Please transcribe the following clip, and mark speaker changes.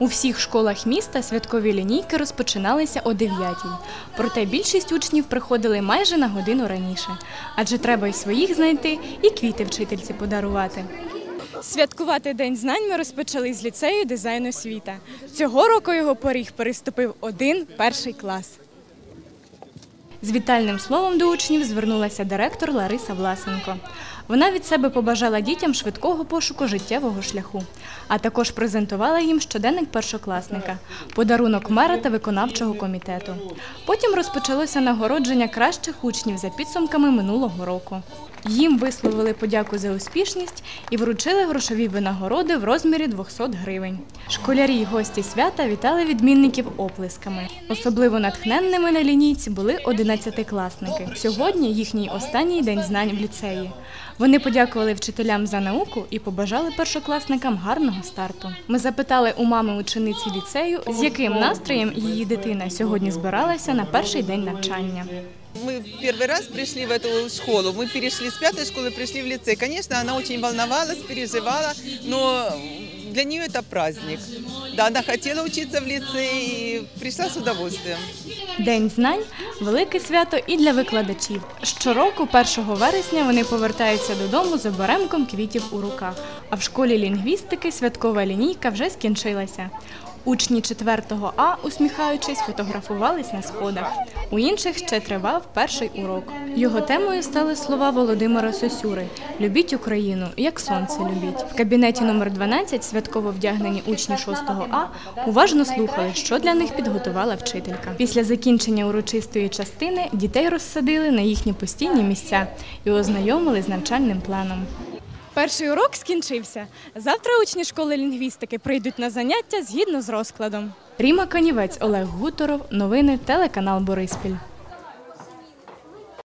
Speaker 1: У всіх школах міста святкові лінійки розпочиналися о 9-й. Проте більшість учнів приходили майже на годину раніше, адже треба й своїх знайти, і квіти вчительці подарувати. Святкувати День знань ми розпочали з ліцею дизайну світа. Цього року його поріг переступив один перший клас. З вітальним словом до учнів звернулася директор Лариса Власенко. Вона від себе побажала дітям швидкого пошуку життєвого шляху, а також презентувала їм щоденник першокласника, подарунок мера та виконавчого комітету. Потім розпочалося нагородження кращих учнів за підсумками минулого року. Їм висловили подяку за успішність і вручили грошові винагороди в розмірі 200 гривень. Школярі й гості свята вітали відмінників оплесками. Особливо натхненними на лінійці були одинадцятикласники. Сьогодні їхній останній день знань в ліцеї. Вони подякували вчителям за науку і побажали першокласникам гарного старту. Ми запитали у мами учениці ліцею, з яким настроєм її дитина сьогодні збиралася на перший день навчання.
Speaker 2: Мы первый раз пришли в эту школу. Мы перешли с пятой школы, пришли в лицей. Конечно, она очень волновалась, переживала, но для нее это праздник. Да, она хотела учиться в лицее и пришла с удовольствием.
Speaker 1: День знань велике свято і для викладачів. Щороку, 1 вересня, вони повертаються додому з оберемком квітів у руках. А в школі лінгвістики святкова лінійка вже скінчилася. Учні 4 А, усміхаючись, фотографувались на сходах. У інших ще тривав перший урок. Його темою стали слова Володимира Сосюри Любіть Україну, як сонце любіть. В кабінеті номер 12 святково вдягнені учні 6 А уважно слухали, що для них підготувала вчителька. Після закінчення урочистої частини дітей розсадили на їхні постійні місця і ознайомили з навчальним планом. Перший урок скінчився. Завтра учні школи лінгвістики прийдуть на заняття згідно з розкладом. Ріма Канівець, Олег Гуторов. Новини телеканал Бориспіль.